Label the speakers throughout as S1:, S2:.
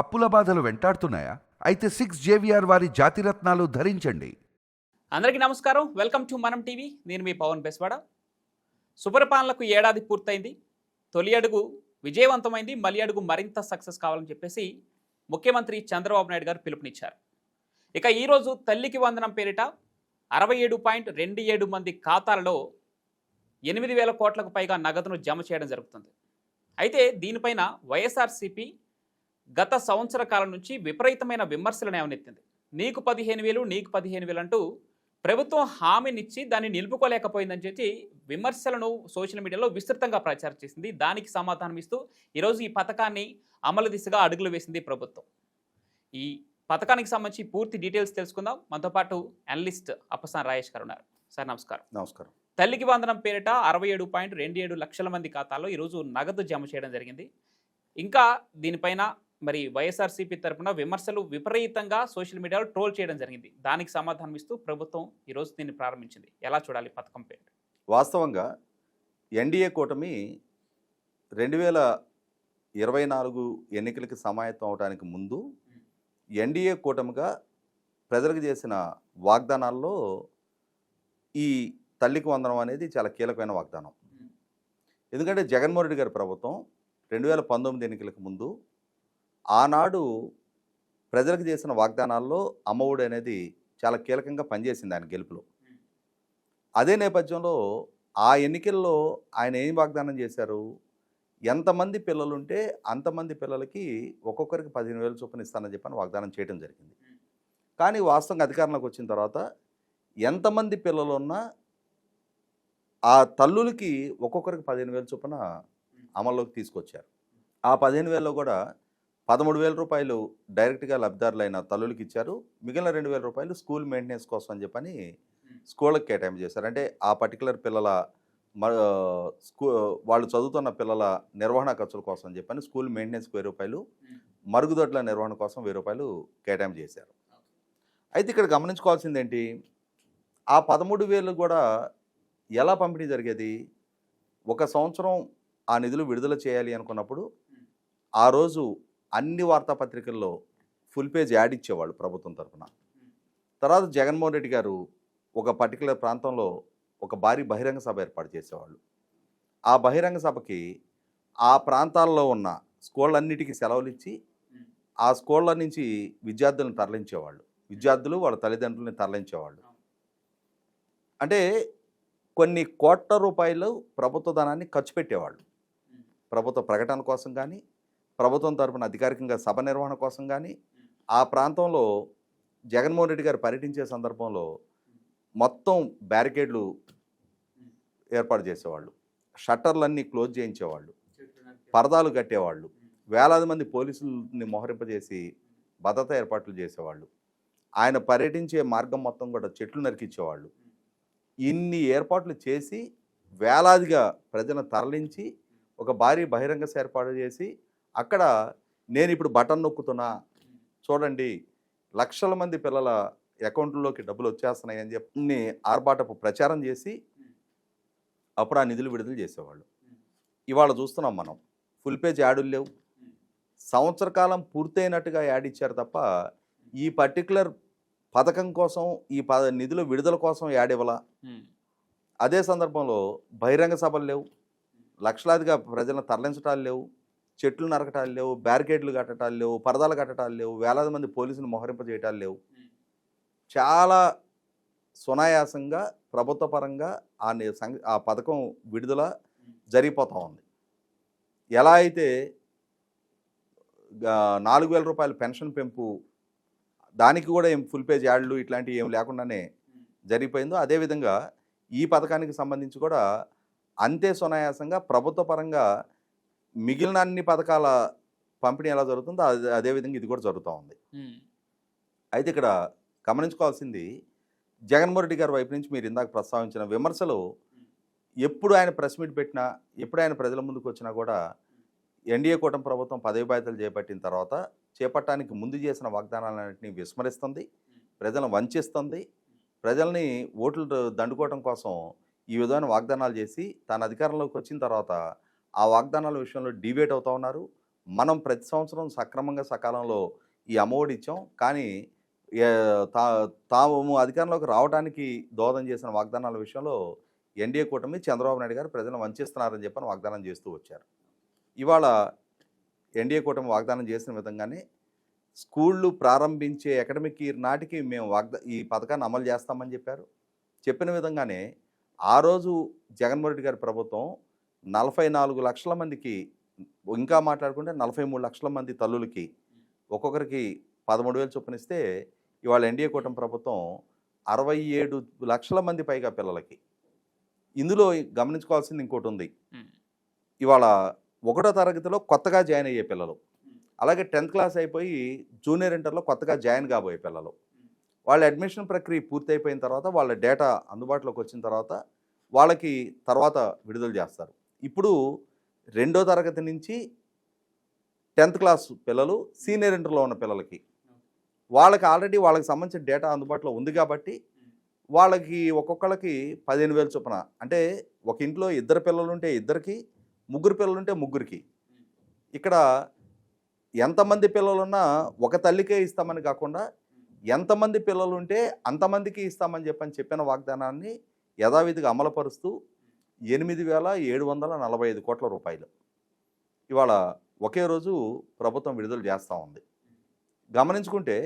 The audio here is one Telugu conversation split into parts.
S1: అప్పుల బాధలు వెంటాడుతున్నాయా? అయితే సిక్స్ జేవిఆర్ వారి జాతిరత్నాలు ధరించండి.
S2: అందరికీ నమస్కారం. Welcome to Manam TV. నేను మీ పవన్ బెస్వాడ. సుపరిపాలనకు ఏడాది పూర్తయింది. తొలి అడుగు విజయవంతమైంది. మలి అడుగు మరింత సక్సెస్ కావాలని చెప్పేసి ముఖ్యమంత్రి చంద్రబాబు నాయుడు గారు పిలుపునిచ్చారు. ఇక ఈరోజు తల్లికి వందనం పేరిట అరవై ఏడు పాయింట్ రెండు ఏడు మంది ఖాతాలలో ఎనిమిది వేల కోట్లకు పైగా నగదును జమ చేయడం జరుగుతుంది. అయితే దీనిపైన వైఎస్ఆర్సీపీ గత సంవత్సర కాలం నుంచి విపరీతమైన విమర్శలను ఏమనెత్తింది? నీకు పదిహేను వేలు నీకు పదిహేను వేలు అంటూ ప్రభుత్వం హామీనిచ్చి దాన్ని నిలుపుకోలేకపోయిందని చెప్పి విమర్శలను సోషల్ మీడియాలో విస్తృతంగా ప్రచారం చేసింది. దానికి సమాధానం ఇస్తూ ఈరోజు ఈ పథకాన్ని అమలు దిశగా అడుగులు వేసింది ప్రభుత్వం. ఈ పథకానికి సంబంధించి పూర్తి డీటెయిల్స్ తెలుసుకుందాం. మనతో పాటు అనలిస్ట్ అప్పసాన్ రాజేష్ గారు ఉన్నారు. సార్ నమస్కారం.
S3: నమస్కారం.
S2: తల్లికి వందనం పేరిట అరవై ఏడు పాయింట్ రెండు ఏడు లక్షల మంది ఖాతాల్లో ఈరోజు నగదు జమ చేయడం జరిగింది. ఇంకా దీనిపైన మరి వైఎస్ఆర్సీపీ తరపున విమర్శలు విపరీతంగా సోషల్ మీడియాలో ట్రోల్ చేయడం జరిగింది. దానికి సమాధానం ఇస్తూ ప్రభుత్వం ఈరోజు దీన్ని ప్రారంభించింది. ఎలా చూడాలి పథకం పేరు
S3: వాస్తవంగా ఎన్డీఏ కూటమి రెండు వేల ఇరవై నాలుగు ఎన్నికలకి సమాయత్తం అవడానికి ముందు ఎన్డీఏ కూటమిగా ప్రజలకు చేసిన వాగ్దానాల్లో ఈ తల్లికి వందనం అనేది చాలా కీలకమైన వాగ్దానం. ఎందుకంటే జగన్మోహన్ రెడ్డి గారి ప్రభుత్వం రెండు వేల పంతొమ్మిది ఎన్నికలకు ముందు ఆనాడు ప్రజలకు చేసిన వాగ్దానాల్లో అమ్మఒడి అనేది చాలా కీలకంగా పనిచేసింది ఆయన గెలుపులో. అదే నేపథ్యంలో ఆ ఎన్నికల్లో ఆయన ఏం వాగ్దానం చేశారు? ఎంతమంది పిల్లలుంటే అంతమంది పిల్లలకి ఒక్కొక్కరికి పదిహేను వేలు చొప్పున ఇస్తానని చెప్పని వాగ్దానం చేయడం జరిగింది. కానీ వాస్తవంగా అధికారంలోకి వచ్చిన తర్వాత ఎంతమంది పిల్లలు ఉన్నా ఆ తల్లులకి ఒక్కొక్కరికి పదిహేను వేలు చొప్పున అమల్లోకి తీసుకొచ్చారు. ఆ పదిహేను వేలలో కూడా పదమూడు వేల రూపాయలు డైరెక్ట్గా లబ్ధిదారులైన తల్లులకి ఇచ్చారు మిగిలిన రెండు వేల రూపాయలు స్కూల్ మెయింటెనెన్స్ కోసం అని చెప్పని స్కూళ్ళకి కేటాయింపు చేశారు. అంటే ఆ పర్టికులర్ పిల్లల స్కూ వాళ్ళు చదువుతున్న పిల్లల నిర్వహణ ఖర్చుల కోసం అని చెప్పని స్కూల్ మెయింటెనెన్స్కి వెయ్యి రూపాయలు మరుగుదొడ్ల నిర్వహణ కోసం వెయ్యి రూపాయలు కేటాయింపు చేశారు. అయితే ఇక్కడ గమనించుకోవాల్సింది ఏంటి ఆ పదమూడు వేలు కూడా ఎలా పంపిణీ జరిగేది? ఒక సంవత్సరం ఆ నిధులు విడుదల చేయాలి అనుకున్నప్పుడు ఆ రోజు అన్ని వార్తాపత్రికల్లో ఫుల్ పేజ్ యాడ్ ఇచ్చేవాళ్ళు ప్రభుత్వం తరఫున తర్వాత జగన్మోహన్ రెడ్డి గారు ఒక పర్టికులర్ ప్రాంతంలో ఒక భారీ బహిరంగ సభ ఏర్పాటు చేసేవాళ్ళు. ఆ బహిరంగ సభకి ఆ ప్రాంతాల్లో ఉన్న స్కూళ్ళన్నిటికీ సెలవులు ఇచ్చి ఆ స్కూళ్ళ నుంచి విద్యార్థులను తరలించేవాళ్ళు. విద్యార్థులు వాళ్ళ తల్లిదండ్రులని తరలించేవాళ్ళు. అంటే కొన్ని కోట్ల రూపాయలు ప్రభుత్వ ధనాన్ని ఖర్చు పెట్టేవాళ్ళు. ప్రభుత్వ ప్రకటన కోసం కానీ ప్రభుత్వం తరపున అధికారికంగా సభ నిర్వహణ కోసం కానీ ఆ ప్రాంతంలో జగన్మోహన్ రెడ్డి గారు పర్యటించే సందర్భంలో మొత్తం బ్యారికేడ్లు ఏర్పాటు చేసేవాళ్ళు. షట్టర్లన్నీ క్లోజ్ చేయించేవాళ్ళు. పరదాలు కట్టేవాళ్ళు. వేలాది మంది పోలీసుల్ని మోహరింపజేసి భద్రత ఏర్పాట్లు చేసేవాళ్ళు. ఆయన పర్యటించే మార్గం మొత్తం కూడా చెట్లు నరికించేవాళ్ళు ఇన్ని ఏర్పాట్లు చేసి వేలాదిగా ప్రజలను తరలించి ఒక భారీ బహిరంగ ఏర్పాటు చేసి అక్కడ నేను ఇప్పుడు బటన్ నొక్కుతున్నా చూడండి లక్షల మంది పిల్లల అకౌంట్లోకి డబ్బులు వచ్చేస్తున్నాయి అని చెప్పి ఆర్భాటపు ప్రచారం చేసి అప్పుడు ఆ నిధులు విడుదల చేసేవాళ్ళు. ఇవాళ చూస్తున్నాం మనం ఫుల్ పేజ్ యాడులు లేవు. సంవత్సర కాలం పూర్తయినట్టుగా యాడ్ ఇచ్చారు తప్ప ఈ పర్టికులర్ పథకం కోసం ఈ ప నిధుల విడుదల కోసం యాడ్ ఇవ్వాల. అదే సందర్భంలో బహిరంగ సభలు లేవు. లక్షలాదిగా ప్రజలను తరలించటాలు లేవు. చెట్లు నరకటాలు లేవు బ్యారికేడ్లు కట్టటాలు లేవు పరదాలు కట్టటాలు లేవు వేలాది మంది పోలీసులు మోహరింపజేయటాలు లేవు. చాలా సునాయాసంగా ప్రభుత్వ పరంగా ఆ ఆ పథకం విడుదల జరిగిపోతూ ఉంది. ఎలా అయితే నాలుగు వేల రూపాయల పెన్షన్ పెంపు దానికి కూడా ఏం ఫుల్ పేజ్ యాడ్లు ఇట్లాంటివి ఏం లేకుండానే జరిగిపోయిందో అదేవిధంగా ఈ పథకానికి సంబంధించి కూడా అంతే సునాయాసంగా ప్రభుత్వ పరంగా మిగిలిన అన్ని పథకాల పంపిణీ ఎలా జరుగుతుందో అదే అదేవిధంగా ఇది కూడా జరుగుతూ ఉంది. అయితే ఇక్కడ గమనించుకోవాల్సింది జగన్మోహన్ రెడ్డి గారి వైపు నుంచి మీరు ఇందాక ప్రస్తావించిన విమర్శలు ఎప్పుడు ఆయన ప్రెస్ మీట్ పెట్టినా ఎప్పుడు ఆయన ప్రజల ముందుకు వచ్చినా కూడా ఎన్డీఏ కూటమి ప్రభుత్వం పదవి బాధ్యతలు చేపట్టిన తర్వాత చేపట్టడానికి ముందు చేసిన వాగ్దానాలన్నింటినీ విస్మరిస్తుంది ప్రజలను వంచిస్తుంది ప్రజల్ని ఓట్లు దండుకోవడం కోసం ఈ విధమైన వాగ్దానాలు చేసి తాను అధికారంలోకి వచ్చిన తర్వాత ఆ వాగ్దానాల విషయంలో డిబేట్ అవుతూ ఉన్నారు. మనం ప్రతి సంవత్సరం సక్రమంగా సకాలంలో ఈ అమ్మఒడి ఇచ్చాం. కానీ తా తాము అధికారంలోకి రావడానికి దోహదం చేసిన వాగ్దానాల విషయంలో ఎన్డీఏ కూటమి చంద్రబాబు నాయుడు గారు ప్రజలను వంచిస్తున్నారని చెప్పని వాగ్దానం చేస్తూ వచ్చారు. ఇవాళ ఎన్డీఏ కూటమి వాగ్దానం చేసిన విధంగానే స్కూళ్ళు ప్రారంభించే అకాడమిక్ ఇయర్ నాటికి మేము వాగ్దా ఈ పథకాన్ని అమలు చేస్తామని చెప్పారు. చెప్పిన విధంగానే ఆ రోజు జగన్మోహన్ రెడ్డి గారి ప్రభుత్వం నలభై నాలుగు లక్షల మందికి ఇంకా మాట్లాడుకుంటే నలభై మూడు లక్షల మంది తల్లులకి ఒక్కొక్కరికి పదమూడు వేలు చొప్పున ఇస్తే ఇవాళ ఎన్డీఏ కూటమి ప్రభుత్వం అరవై ఏడు లక్షల మంది పైగా పిల్లలకి. ఇందులో గమనించుకోవాల్సింది ఇంకోటి ఉంది. ఇవాళ ఒకటో తరగతిలో కొత్తగా జాయిన్ అయ్యే పిల్లలు. అలాగే టెన్త్ క్లాస్ అయిపోయి జూనియర్ ఇంటర్లో కొత్తగా జాయిన్ కాబోయే పిల్లలు. వాళ్ళ అడ్మిషన్ ప్రక్రియ పూర్తయిపోయిన తర్వాత వాళ్ళ డేటా అందుబాటులోకి వచ్చిన తర్వాత వాళ్ళకి తర్వాత విడుదల చేస్తారు. ఇప్పుడు రెండో తరగతి నుంచి టెన్త్ క్లాస్ పిల్లలు సీనియర్ ఇంటర్లో ఉన్న పిల్లలకి. వాళ్ళకి ఆల్రెడీ వాళ్ళకి సంబంధించిన డేటా అందుబాటులో ఉంది కాబట్టి వాళ్ళకి ఒక్కొక్కళ్ళకి పదిహేను వేలు చొప్పున. అంటే ఒక ఇంట్లో ఇద్దరు పిల్లలు ఉంటే ఇద్దరికి ముగ్గురు పిల్లలు ఉంటే ముగ్గురికి. ఇక్కడ ఎంతమంది పిల్లలున్నా ఒక తల్లికే ఇస్తామని కాకుండా ఎంతమంది పిల్లలుంటే అంతమందికి ఇస్తామని చెప్పని చెప్పిన వాగ్దానాన్ని యథావిధిగా అమలుపరుస్తూ ఎనిమిది వేల ఏడు వందల నలభై ఐదు కోట్ల రూపాయలు. ఇవాళ ఒకే రోజు ప్రభుత్వం విడుదల చేస్తూ ఉంది. గమనించుకుంటే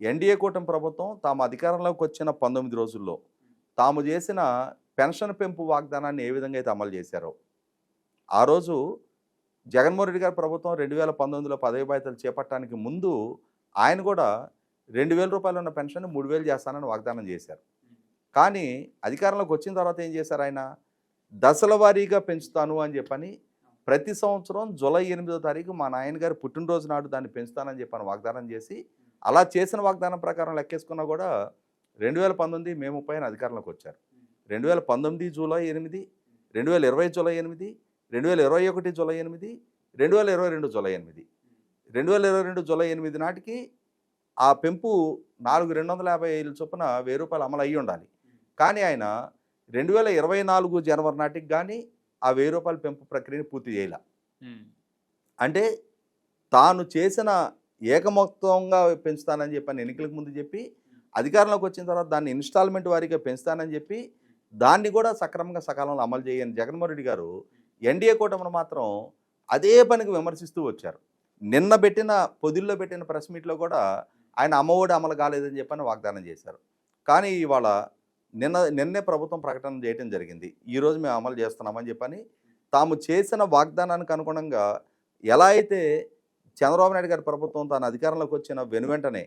S3: ఎన్డీఏ కూటమి ప్రభుత్వం తాము అధికారంలోకి వచ్చిన పంతొమ్మిది రోజుల్లో తాము చేసిన పెన్షన్ పెంపు వాగ్దానాన్ని ఏ విధంగా అయితే అమలు చేశారో ఆ రోజు జగన్మోహన్ రెడ్డి గారి ప్రభుత్వం రెండు వేల పంతొమ్మిదిలో పదవి బాధ్యతలు చేపట్టడానికి ముందు ఆయన కూడా రెండు వేల రూపాయలు ఉన్న పెన్షన్ మూడు వేలు చేస్తానని వాగ్దానం చేశారు. కానీ అధికారంలోకి వచ్చిన తర్వాత ఏం చేశారు ఆయన? దశల వారీగా పెంచుతాను అని చెప్పని ప్రతి సంవత్సరం జూలై ఎనిమిదో తారీఖు మా నాయనగారు పుట్టినరోజు నాడు దాన్ని పెంచుతానని చెప్పని వాగ్దానం చేసి అలా చేసిన వాగ్దానం ప్రకారం లెక్కేసుకున్నా కూడా రెండు వేల పంతొమ్మిది మే ముప్పై అధికారంలోకి వచ్చారు. రెండు వేల పంతొమ్మిది జూలై ఎనిమిది రెండు వేల ఇరవై జూలై ఎనిమిది రెండు వేల ఇరవై ఒకటి జూలై ఎనిమిది రెండు వేల ఇరవై రెండు జూలై ఎనిమిది. రెండు వేల ఇరవై రెండు జూలై ఎనిమిది నాటికి ఆ పెంపు నాలుగు రెండు వందల యాభై ఐదు చొప్పున వెయ్యి రూపాయలు అమలు అయ్యి ఉండాలి. కానీ ఆయన రెండు వేల ఇరవై నాలుగు జనవరి నాటికి కానీ ఆ వెయ్యి రూపాయల పెంపు ప్రక్రియను పూర్తి చేయాల. అంటే తాను చేసిన ఏకమొత్తంగా పెంచుతానని చెప్పని ఎన్నికలకు ముందు చెప్పి అధికారంలోకి వచ్చిన తర్వాత దాన్ని ఇన్స్టాల్మెంట్ వారీగా పెంచుతానని చెప్పి దాన్ని కూడా సక్రమంగా సకాలంలో అమలు చేయని జగన్మోహన్ రెడ్డి గారు ఎన్డీఏ కూటమిని మాత్రం అదే పనికి విమర్శిస్తూ వచ్చారు. నిన్న పెట్టిన పొదిల్లో పెట్టిన ప్రెస్ మీట్లో కూడా ఆయన అమ్మఒడి అమలు కాలేదని చెప్పని వాగ్దానం చేశారు. కానీ ఇవాళ నిన్న నిన్నే ప్రభుత్వం ప్రకటన చేయడం జరిగింది. ఈరోజు మేము అమలు చేస్తున్నామని చెప్పని తాము చేసిన వాగ్దానానికి అనుగుణంగా ఎలా అయితే చంద్రబాబు నాయుడు గారి ప్రభుత్వం తాను అధికారంలోకి వచ్చిన వెనువెంటనే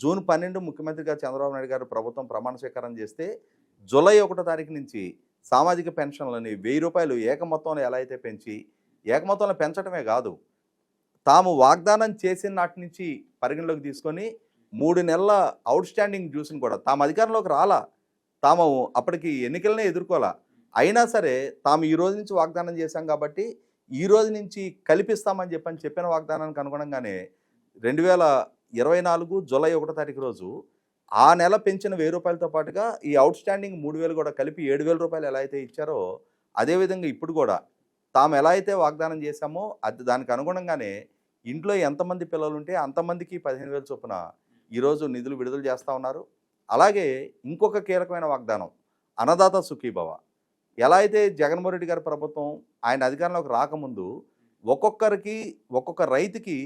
S3: జూన్ పన్నెండు ముఖ్యమంత్రిగా చంద్రబాబు నాయుడు గారు ప్రభుత్వం ప్రమాణ స్వీకారం చేస్తే జూలై ఒకటో తారీఖు నుంచి సామాజిక పెన్షన్లని వెయ్యి రూపాయలు ఏకమొత్తంలో ఎలా అయితే పెంచి ఏకమొత్తంలో పెంచడమే కాదు తాము వాగ్దానం చేసిన నాటి నుంచి పరిగణలోకి తీసుకొని మూడు నెలల అవుట్ స్టాండింగ్ డ్యూస్ని కూడా తాము అధికారంలోకి రాలా. తాము అప్పటికి ఎన్నికలనే ఎదుర్కోవాలి? అయినా సరే తాము ఈ రోజు నుంచి వాగ్దానం చేశాం కాబట్టి ఈ రోజు నుంచి కల్పిస్తామని చెప్పని చెప్పిన వాగ్దానానికి అనుగుణంగానే రెండు వేల ఇరవై నాలుగు జూలై ఒకటో తారీఖు రోజు ఆ నెల పెంచిన వెయ్యి రూపాయలతో పాటుగా ఈ అవుట్ స్టాండింగ్ మూడు వేలు కూడా కలిపి ఏడు వేల రూపాయలు ఎలా అయితే ఇచ్చారో అదేవిధంగా ఇప్పుడు కూడా తాము ఎలా అయితే వాగ్దానం చేశామో అది దానికి అనుగుణంగానే ఇంట్లో ఎంతమంది పిల్లలు ఉంటే అంతమందికి పదిహేను వేల చొప్పున ఈరోజు నిధులు విడుదల చేస్తూ ఉన్నారు. అలాగే ఇంకొక కీలకమైన వాగ్దానం అన్నదాత సుఖీభవ. ఎలా అయితే జగన్మోహన్ రెడ్డి గారి ప్రభుత్వం ఆయన అధికారంలోకి రాకముందు ఒక్కొక్కరికి ఒక్కొక్క రైతుకి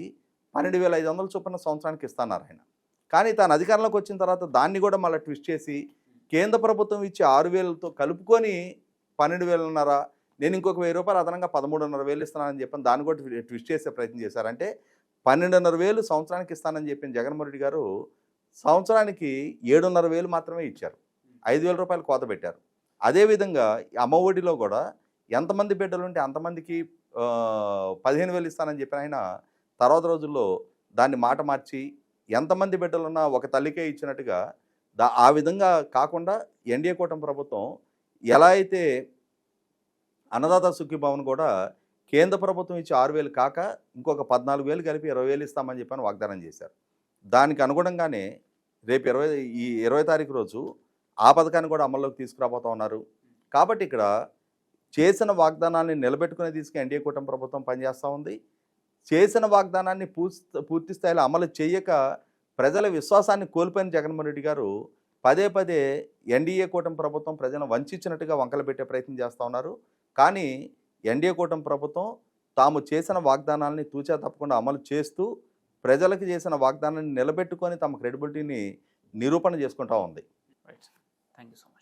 S3: పన్నెండు వేల ఐదు వందల చొప్పున సంవత్సరానికి ఇస్తున్నారు ఆయన. కానీ తాను అధికారంలోకి వచ్చిన తర్వాత దాన్ని కూడా మళ్ళీ ట్విస్ట్ చేసి కేంద్ర ప్రభుత్వం ఇచ్చే ఆరు వేలతో కలుపుకొని పన్నెండు వేలున్నర నేను ఇంకొక వెయ్యి రూపాయలు అదనంగా పదమూడున్నర వేలు ఇస్తున్నానని చెప్పని దాన్ని కూడా ట్విస్ట్ చేసే ప్రయత్నం చేశారంటే పన్నెండున్నర వేలు సంవత్సరానికి ఇస్తానని చెప్పిన జగన్మోహన్ రెడ్డి గారు సంవత్సరానికి ఏడున్నర వేలు మాత్రమే ఇచ్చారు. ఐదు వేల రూపాయలు కోత పెట్టారు. అదేవిధంగా ఈ అమ్మఒడిలో కూడా ఎంతమంది బిడ్డలు ఉంటే అంతమందికి పదిహేను వేలు ఇస్తానని చెప్పిన ఆయన తర్వాత రోజుల్లో దాన్ని మాట మార్చి ఎంతమంది బిడ్డలున్నా ఒక తల్లికే ఇచ్చినట్టుగా దా ఆ విధంగా కాకుండా ఎన్డీఏ కూటమి ప్రభుత్వం ఎలా అయితే అన్నదాత సుఖీభవన్ కూడా కేంద్ర ప్రభుత్వం ఇచ్చి ఆరు వేలు కాక ఇంకొక పద్నాలుగు వేలు కలిపి ఇరవై వేలు ఇస్తామని చెప్పని వాగ్దానం చేశారు. దానికి అనుగుణంగానే రేపు ఇరవై ఈ ఇరవై తారీఖు రోజు ఆ పథకాన్ని కూడా అమల్లోకి తీసుకురాబోతా ఉన్నారు. కాబట్టి ఇక్కడ చేసిన వాగ్దానాన్ని నిలబెట్టుకునే తీసుకు ఎన్డీఏ కూటమి ప్రభుత్వం పనిచేస్తూ ఉంది. చేసిన వాగ్దానాన్ని పూర్తి పూర్తి స్థాయిలో అమలు చేయక ప్రజల విశ్వాసాన్ని కోల్పోయిన జగన్మోహన్ రెడ్డి గారు పదే పదే ఎన్డీఏ కూటమి ప్రభుత్వం ప్రజలను వంచినట్టుగా వంకలు పెట్టే ప్రయత్నం చేస్తూ ఉన్నారు. కానీ ఎన్డీఏ కూటమి ప్రభుత్వం తాము చేసిన వాగ్దానాలని తూచా తప్పకుండా అమలు చేస్తూ ప్రజలకు చేసిన వాగ్దానాన్ని నిలబెట్టుకొని తమ క్రెడిబిలిటీని నిరూపణ చేసుకుంటా ఉంది.
S2: Right thank you so much